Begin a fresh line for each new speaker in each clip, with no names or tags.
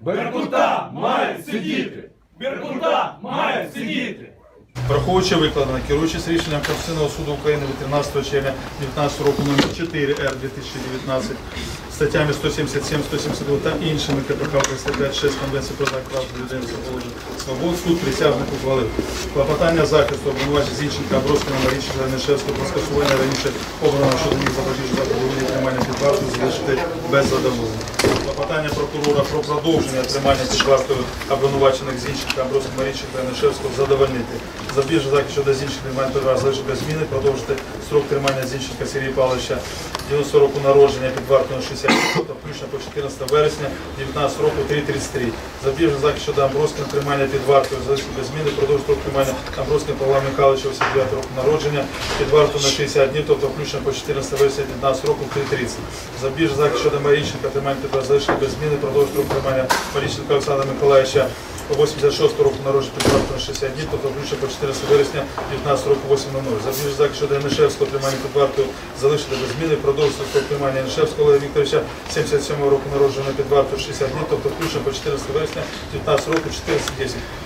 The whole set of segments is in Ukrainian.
Беркута мають сидіти! Беркута мають сидіти!
Враховуючи викладене, керуючись рішенням Конституційного суду України від 13 червня 2019 року номер 4 Р 2019 статтями 177, 172 та іншими КПК 35 Конвенції про прав людини та положень свобод, суд присяжних ухвалив. Клопотання захисту обвинувачень Зінченка, Аброськина, Маріченка, Нешевського про скасування раніше обраного щодо них запобіжного заходу у тримання під вартою залишити без задоволення. Клопотання прокурора про продовження тримання вартою обвинувачених Зінченка, Аброськина, Маріченка, Нешевського задовольнити. Запобіжний захист щодо Зінченка під залишити зміни, продовжити строк тримання Зінченка Сергія Павловича 90 року народження під вартою 60 років, включно по 14 вересня 19 року 3.33. Запобіжний захист щодо Амброскіна тримання під вартою залишити без зміни, продовжити строк тримання Амброскіна Павла Михайловича 89 року народження під вартою на 60 днів, тобто включно по 14 вересня 19 року 3.30. Запобіжний захист щодо Марійченка тримання під вартою залишити без зміни, продовжити строк тримання Марійченка Олександра Миколаївича 86 року народження вартою на 60 днів, тобто включно по 14 вересня 19 року 8.00. Запобіжний захист щодо Янишевського тримання під вартою залишити без зміни, продовжити тримання Янишевського Олега Вікторовича 77 року народження під вартою 60 днів, тобто включно по 14 вересня 19 року 14.10.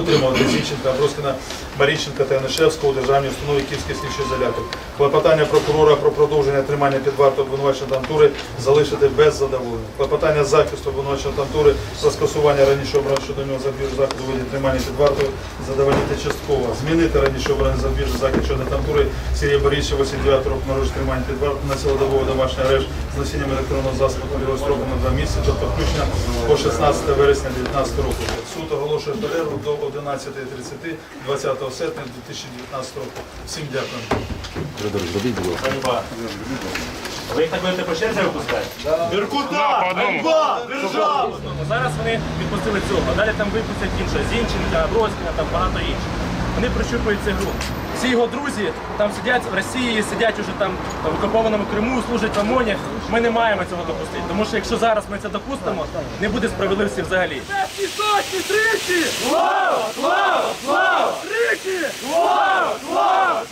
Утримувати Зінченка, Аброскіна, Маріченка та Янишевського у державній установі Київський слідчий ізолятор. Клопотання прокурора про продовження тримання під вартою обвинувачення Тантури залишити без задоволення. Клопотання захисту обвинувачення Тантури про скасування раніше обраного щодо нього забіжу заходу виді тримання під вартою задовольнити частково. Змінити раніше обраний забіжу захід щодо Тантури Сергія Борисовича 89 року народження тримання під вартою на цілодобове домашнє арешт з носінням електронного засобу контролю строку на два місяці, тобто включно по 16 вересня 2019 року. Суд оголошує перерву до 11.30 20 серпня 2019 року. Всім дякую.
Ви їх так будете по черзі випускати?
Беркута! Ганьба! Держава!
Зараз вони відпустили цього, а далі там випустять інше, Зінченка, Бродськина, там багато інших. Вони прощупують цю гру. Всі його друзі там сидять в Росії, сидять уже там в окупованому Криму, служать в ОМОНі. Ми не маємо цього допустити. Тому що якщо зараз ми це допустимо, не буде справедливості взагалі. Тричі! Слава! Слава! Слава! Тричі! Слава! Слава!